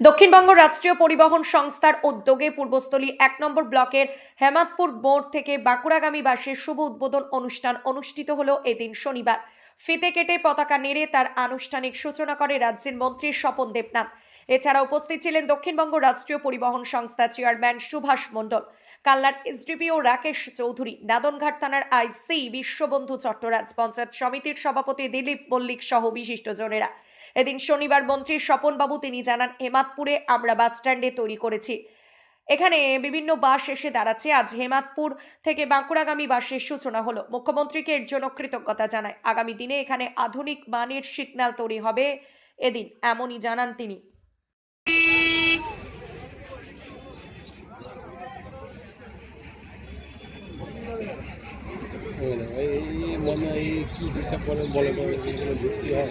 দক্ষিণবঙ্গ রাষ্ট্রীয় পরিবহন সংস্থার উদ্যোগে পূর্বস্থলী এক নম্বর ব্লকের হেমাদপুর মোড় থেকে বাঁকুড়াগামী বাসের শুভ উদ্বোধন অনুষ্ঠান অনুষ্ঠিত হলো এদিন শনিবার। ফিতে কেটে পতাকা নেড়ে তার আনুষ্ঠানিক সূচনা করে রাজ্যের মন্ত্রী স্বপন দেবনাথ। এছাড়া উপস্থিত ছিলেন দক্ষিণবঙ্গ রাষ্ট্রীয় পরিবহন সংস্থা চেয়ারম্যান সুভাষ মণ্ডল কাল্লার এসডিপিও রাকেশ চৌধুরী, নাদনঘাট থানার আইসি বিশ্ববন্ধু চট্টরাজ, পঞ্চায়েত সমিতির সভাপতি দিলীপ মল্লিক সহ বিশিষ্টজনেরা এদিন শনিবার মন্ত্রী স্বপনবাবু তিনি জানান হেমাদপুরে আমরা বাস স্ট্যান্ডে তৈরি করেছি এখানে বিভিন্ন বাস এসে দাঁড়াচ্ছে আজ হেমাদপুর থেকে বাঁকুড়াগামী বাসের সূচনা হলো মুখ্যমন্ত্রীকে এর জন্য কৃতজ্ঞতা জানায় আগামী দিনে এখানে আধুনিক মানের সিগন্যাল তৈরি হবে এদিন এমনই জানান তিনি এই মনে এই কি ডিস্টার্ব করে বলে এইগুলো ভর্তি হয়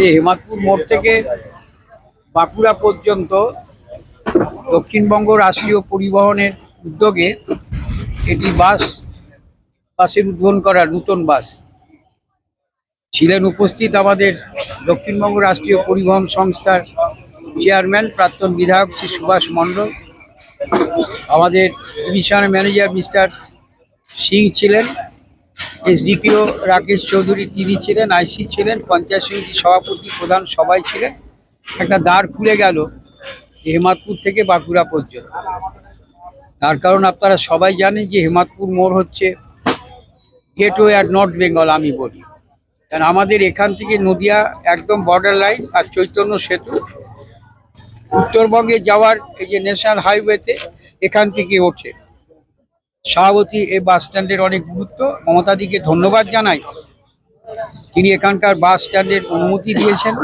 আজ হেমাদপুর মোড় থেকে বাঁকুড়া পর্যন্ত দক্ষিণবঙ্গ রাষ্ট্রীয় পরিবহনের উদ্যোগে এটি বাস, বাসের উদ্বোধন করা নূতন বাস। ছিলেন উপস্থিত আমাদের দক্ষিণবঙ্গ রাষ্ট্রীয় পরিবহন সংস্থার চেয়ারম্যান, প্রাক্তন বিধায়ক শ্রী সুভাষ মণ্ডল। আমাদের ডিভিশন ম্যানেজার মিস্টার সিং ছিলেন। এসডিপিও রাকেশ চৌধুরী তিনি ছিলেন, আইসি ছিলেন, পঞ্চায়েত সমিতি সভাপতি, প্রধান সবাই ছিলেন। একটা দ্বার খুলে গেল হেমাদপুর থেকে বাঁকুড়া পর্যন্ত। তার কারণ আপনারা সবাই জানেন যে হেমাদপুর মোড় হচ্ছে গেটওয়ে আর নর্থ বেঙ্গল, আমি বলি। কারণ আমাদের এখান থেকে নদিয়া একদম বর্ডার লাইন আর চৈতন্য সেতু। উত্তরবঙ্গে যাওয়ার এই যে ন্যাশনাল হাইওয়েতে এখান থেকে ওঠে। সভাপতি এই বাস স্ট্যান্ডের অনেক গুরুত্ব। মমতাদিকে ধন্যবাদ জানাই। তিনি এখানকার বাস স্ট্যান্ডের অনুমতি দিয়েছেন।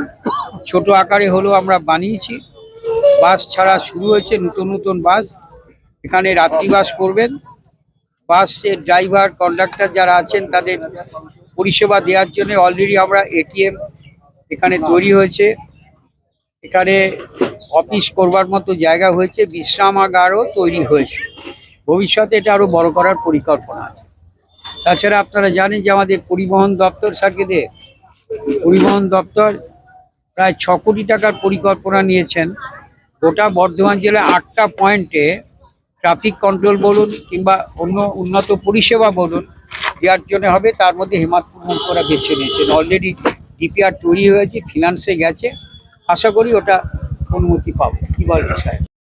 ছোট আকারে হলেও আমরা বানিয়েছি। বাস ছাড়া শুরু হয়েছে নতুন নতুন বাস। এখানে রাত্রিবাস করবেন। বাসের ড্রাইভার, কন্ডাক্টর যারা আছেন, তাদের পরিষেবা দেওয়ার জন্য অলরেডি আমরা এটিএম এখানে তৈরি হয়েছে। এখানে অফিস করবার মতো জায়গা হয়েছে। বিশ্রামাগারও তৈরি হয়েছে। ভবিষ্যতে এটা আরও বড় করার পরিকল্পনা আছে। তাছাড়া আপনারা জানেন যে আমাদের পরিবহন দপ্তর স্যারকে দে? পরিবহন দপ্তর প্রায় ছ কোটি টাকার পরিকল্পনা নিয়েছেন। গোটা বর্ধমান জেলায় আটটা পয়েন্টে ট্রাফিক কন্ট্রোল বলুন কিংবা অন্য উন্নত পরিষেবা বলুন দেওয়ার জন্য হবে তার মধ্যে হেমাদপুর মুখরা বেছে নিয়েছেন। অলরেডি ডিপিআর তৈরি হয়েছে ফিনান্সে গেছে। আশা করি ওটা অনুমতি পাবো। কী বলছে স্যার?